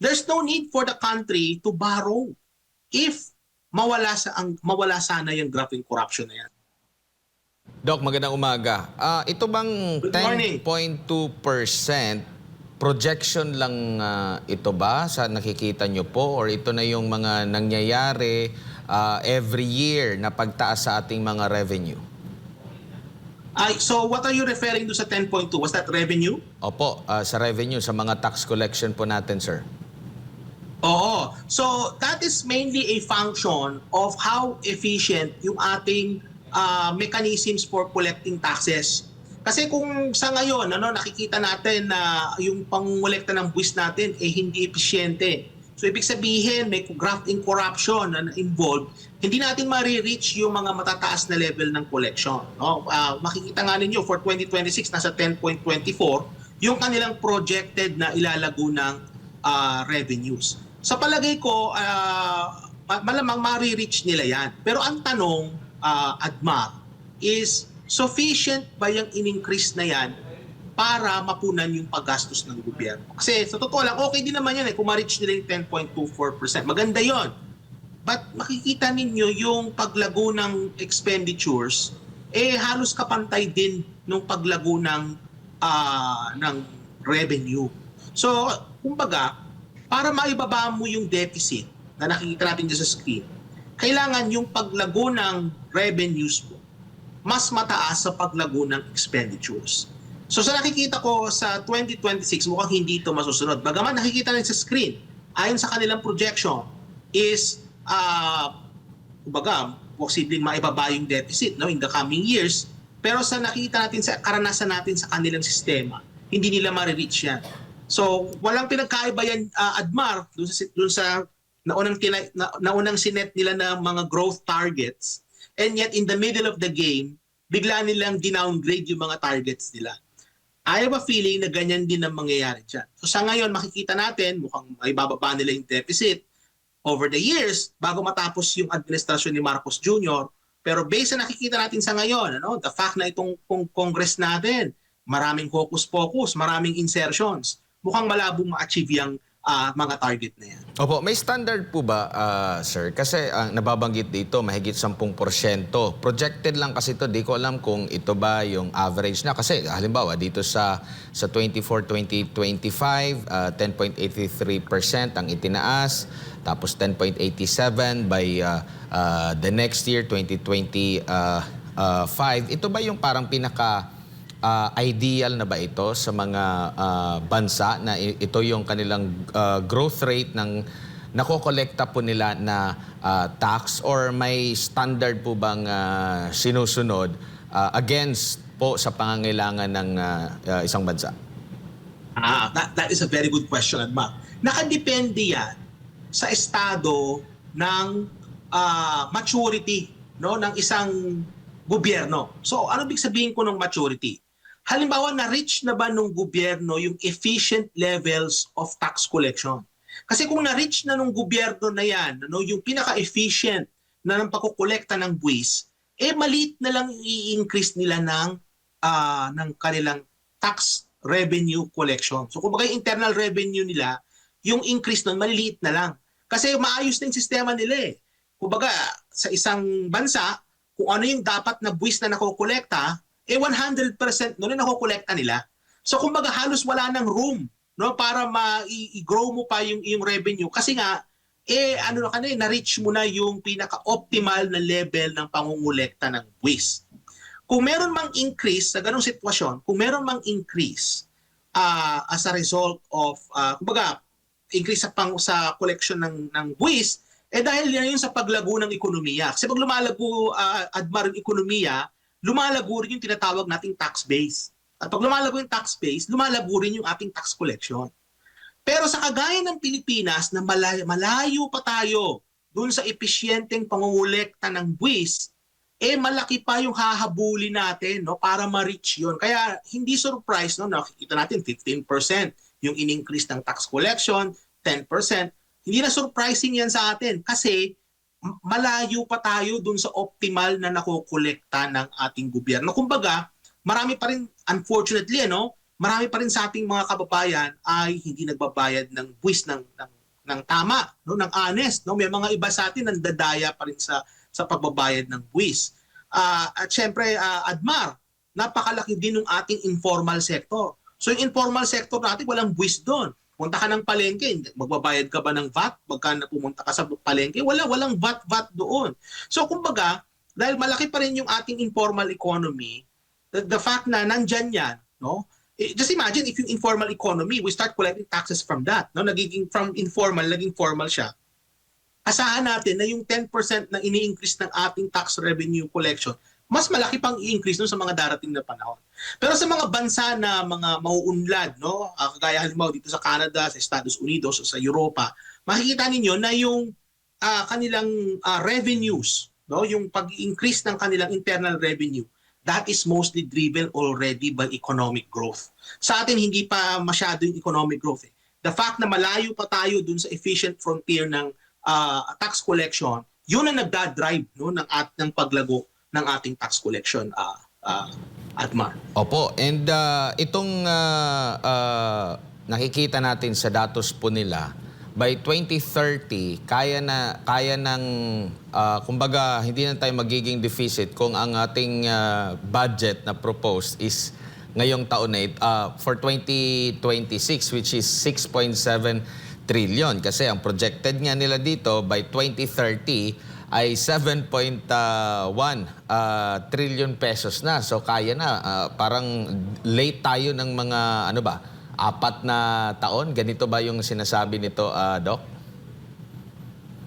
there's no need for the country to borrow if mawala sa ang mawala sana yung graphing corruption na yan. Doc, magandang umaga. Ah, ito bang Good morning. 10.2% projection lang ah, ito ba sa nakikita nyo po or ito na yung mga nangyayari ah, every year na pagtaas sa ating mga revenue? Ay, so what are you referring to sa 10.2? Was that revenue? Opo, ah, sa revenue, sa mga tax collection po natin, sir. Oo. So that is mainly a function of how efficient yung ating uh, mechanisms for collecting taxes. Kasi kung sa ngayon, ano, nakikita natin na yung pangungulekta ng buwis natin eh hindi episyente. So ibig sabihin may graft in corruption na involved, hindi natin ma-reach yung mga matataas na level ng collection. No? Ah, makikita nga ninyo for 2026 nasa 10.24 yung kanilang projected na ilalago ng ah, revenues. Sa palagay ko, ma- malamang ma-reach nila yan. Pero ang tanong, ah, Admar, is sufficient ba yung in-increase na yan para mapunan yung paggastos ng gobyerno? Kasi sa totoo lang, okay din naman yan eh kung ma-reach nila yung 10.24%. Maganda yon. But makikita ninyo yung paglago ng expenditures, eh halos kapantay din nung paglago ng, ah, ng revenue. So, kumbaga, para maibaba mo yung deficit na nakikita natin dyan sa screen, kailangan yung paglago ng revenues mo mas mataas sa paglago ng expenditures. So sa nakikita ko sa 2026, mukhang hindi ito masusunod. Bagaman nakikita rin sa screen, ayon sa kanilang projection, is, uh, kumbaga, posibleng maibaba yung deficit no, in the coming years. Pero sa nakita natin, sa karanasan natin sa kanilang sistema, hindi nila ma-reach yan. So, walang pinagkaiba yan, uh, Admar, dun sa, dun sa naunang, tina, na, naunang sinet nila ng mga growth targets and yet in the middle of the game, bigla nilang dinowngrade yung mga targets nila. I have a feeling na ganyan din ang mangyayari dyan. So sa ngayon, makikita natin, mukhang may bababa nila yung deficit over the years bago matapos yung administrasyon ni Marcos Jr. Pero based sa nakikita natin sa ngayon, ano, the fact na itong kong Congress natin, maraming focus-focus, maraming insertions, mukhang malabong ma-achieve yung ah, mga target na yan. Opo, may standard po ba, ah, sir? Kasi ang nababanggit dito, mahigit 10%. Projected lang kasi ito, di ko alam kung ito ba yung average na. Kasi halimbawa, dito sa, sa 24-2025, ah, 10.83% ang itinaas. Tapos 10.87 by ah, ah, the next year, 2025. ito ba yung parang pinaka Ah, ideal na ba ito sa mga ah, bansa na ito yung kanilang ah, growth rate ng nakokolekta po nila na ah, tax or may standard po bang ah, sinusunod ah, against po sa pangangailangan ng ah, ah, isang bansa? Ah, that, that is a very good question, Adma. Nakadepende yan sa estado ng ah, maturity no ng isang gobyerno. So, ano big sabihin ko ng maturity? Halimbawa, na-reach na ba nung gobyerno yung efficient levels of tax collection? Kasi kung na-reach na nung gobyerno na yan, ano, yung pinaka-efficient na ng pagkukolekta ng buwis, eh maliit na lang i-increase nila ng, ah, ng kanilang tax revenue collection. So kumbaga yung internal revenue nila, yung increase nun maliliit na lang. Kasi maayos na yung sistema nila eh. Kumbaga sa isang bansa, kung ano yung dapat na buwis na nakokolekta, eh 100% nun yung nakokolekta nila. So kumbaga halos wala nang room no para ma-grow mo pa yung yung revenue kasi nga eh ano na kanina na-reach mo na yung pinaka-optimal na level ng pangungulekta ng buwis. Kung meron mang increase sa ganong sitwasyon, kung meron mang increase ah, as a result of ah, kumbaga increase sa pang sa collection ng ng buwis eh dahil yan yun sa paglago ng ekonomiya. Kasi pag lumalago uh, admar yung ekonomiya, lumalago rin yung tinatawag nating tax base. At pag lumalago yung tax base, lumalago rin yung ating tax collection. Pero sa kagaya ng Pilipinas na malayo, malayo pa tayo dun sa episyenteng pangungulekta ng buwis, eh malaki pa yung hahabulin natin no para ma-reach yun. Kaya hindi surprise no nakikita natin 15% yung in-increase ng tax collection, 10%. Hindi na surprising yan sa atin kasi malayo pa tayo dun sa optimal na nakokolekta ng ating gobyerno. Kumbaga, marami pa rin unfortunately ano, marami pa rin sa ating mga kababayan ay hindi nagbabayad ng buwis ng, ng, ng tama, no, ng honest. No? May mga iba sa atin nandadaya pa rin sa, sa pagbabayad ng buwis. Ah, at syempre, ah, Admar, napakalaki din ng ating informal sector. So yung informal sector natin, walang buwis doon. Punta ka ng palengke, magbabayad ka ba ng VAT? Pagka na pumunta ka sa palengke, wala, walang VAT, VAT doon. So kumbaga, dahil malaki pa rin yung ating informal economy, the, the fact na nandyan yan, no? Eh, Just imagine if yung informal economy, we start collecting taxes from that, no? Nagiging from informal, naging formal siya. Asahan natin na yung 10% na ini-increase ng ating tax revenue collection, mas malaki pang i-increase no sa mga darating na panahon. Pero sa mga bansa na mga mauunlad, no, ah, kagaya halimbawa dito sa Canada, sa Estados Unidos, o sa Europa, makikita ninyo na yung ah, kanilang ah, revenues, no, yung pag-increase ng kanilang internal revenue, that is mostly driven already by economic growth. Sa atin hindi pa masyado yung economic growth. Eh. The fact na malayo pa tayo dun sa efficient frontier ng ah, tax collection, yun ang nagda-drive no ng at ng paglago ng ating tax collection ah ah, Admar. Opo, and uh, itong uh, uh, nakikita natin sa datos po nila, by 2030, kaya na kaya ng uh, kumbaga hindi na tayo magiging deficit kung ang ating uh, budget na proposed is ngayong taon na uh, for 2026 which is 6.7 trillion kasi ang projected nga nila dito by 2030 ay 7.1 uh, trillion pesos na. So kaya na. Uh, parang late tayo ng mga ano ba, apat na taon. Ganito ba yung sinasabi nito, uh, Doc?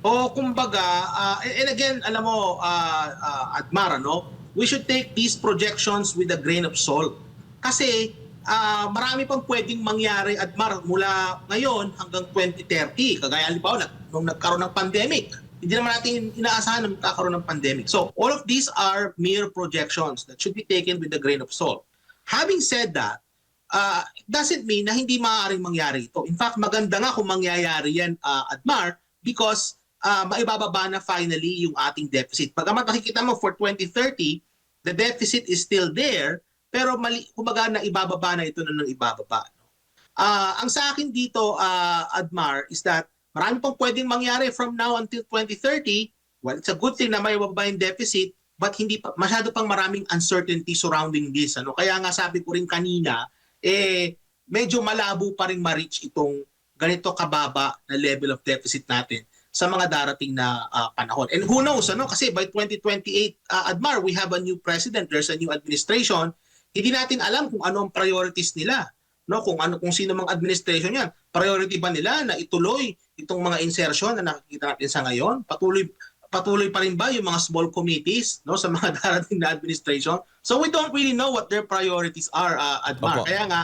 O kumbaga, ah, and again, alam mo, ah, ah, Admar, ano, we should take these projections with a grain of salt. Kasi ah, marami pang pwedeng mangyari, Admar, mula ngayon hanggang 2030. Kagaya halimbawa, nung nagkaroon ng pandemic, hindi naman natin inaasahan na magkakaroon ng pandemic. So, all of these are mere projections that should be taken with a grain of salt. Having said that, uh, doesn't mean na hindi maaaring mangyari ito. In fact, maganda nga kung mangyayari yan, uh, Admar, because uh, maibababa na finally yung ating deficit. Pagamat nakikita mo for 2030, the deficit is still there, pero mali, kumbaga na ibababa na ito na nang ibababa. Ah, ang sa akin dito, uh, Admar, is that marami pang pwedeng mangyari from now until 2030. Well, it's a good thing na may yung deficit, but hindi pa, masyado pang maraming uncertainty surrounding this. Ano? Kaya nga sabi ko rin kanina, eh, medyo malabo pa rin ma-reach itong ganito kababa na level of deficit natin sa mga darating na ah, panahon. And who knows, ano? kasi by 2028, ah, Admar, we have a new president, there's a new administration, hindi natin alam kung ano ang priorities nila. No, kung ano kung sino mang administration 'yan. Priority ba nila na ituloy itong mga insertion na nakikita natin sa ngayon? Patuloy patuloy pa rin ba yung mga small committees no sa mga darating na administration? So we don't really know what their priorities are, uh, Admar. Opo. Kaya nga,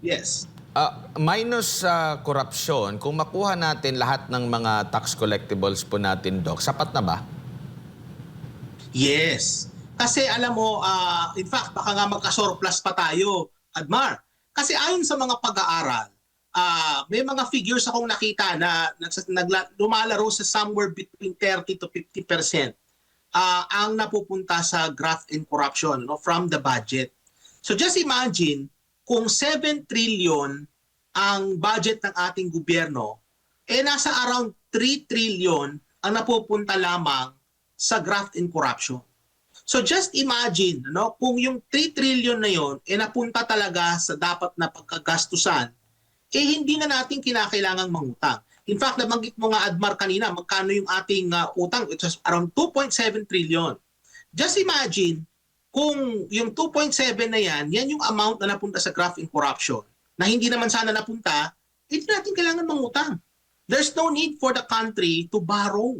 yes. Uh, minus sa korupsyon, kung makuha natin lahat ng mga tax collectibles po natin, Doc, sapat na ba? Yes. Kasi alam mo, ah, in fact, baka nga magka-surplus pa tayo, Admar. Kasi ayon sa mga pag-aaral, ah, may mga figures akong nakita na nagla- lumalaro sa somewhere between 30 to 50 percent ah, ang napupunta sa graft and corruption no, from the budget. So just imagine kung 7 trillion ang budget ng ating gobyerno, eh nasa around 3 trillion ang napupunta lamang sa graft and corruption. So just imagine, no, kung yung 3 trillion na yon eh napunta talaga sa dapat na pagkagastusan, eh hindi na natin kinakailangang mangutang. In fact, nabanggit mo nga Admar kanina, magkano yung ating uh, utang? It was around 2.7 trillion. Just imagine kung yung 2.7 na yan, yan yung amount na napunta sa graft and corruption na hindi naman sana napunta, eh, hindi natin kailangan mangutang. There's no need for the country to borrow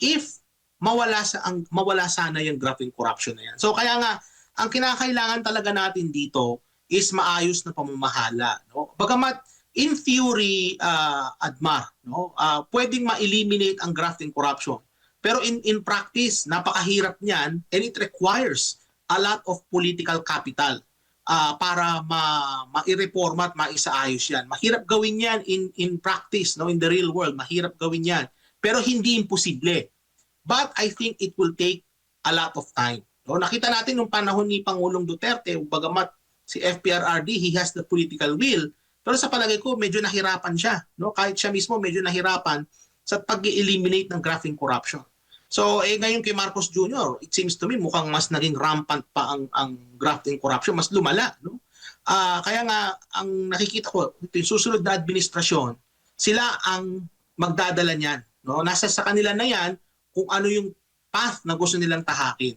if mawala sa ang mawala sana yung graft and corruption na yan. So kaya nga ang kinakailangan talaga natin dito is maayos na pamamahala, no? Bagamat in theory uh, Admar, no? Uh, pwedeng ma-eliminate ang graft and corruption. Pero in in practice, napakahirap niyan and it requires a lot of political capital ah, para ma ma-reforma at maisaayos yan. Mahirap gawin yan in in practice, no, in the real world, mahirap gawin yan. Pero hindi imposible. But I think it will take a lot of time. No, nakita natin nung panahon ni Pangulong Duterte, bagamat si FPRRD, he has the political will. Pero sa palagay ko, medyo nahirapan siya. No? Kahit siya mismo medyo nahirapan sa pag-eliminate ng grafting corruption. So, eh, ngayon kay Marcos Jr., it seems to me mukhang mas naging rampant pa ang, ang grafting corruption, mas lumala. No? Ah, kaya nga, ang nakikita ko, ito yung susunod na administrasyon, sila ang magdadala niyan. No? Nasa sa kanila na yan kung ano yung path na gusto nilang tahakin.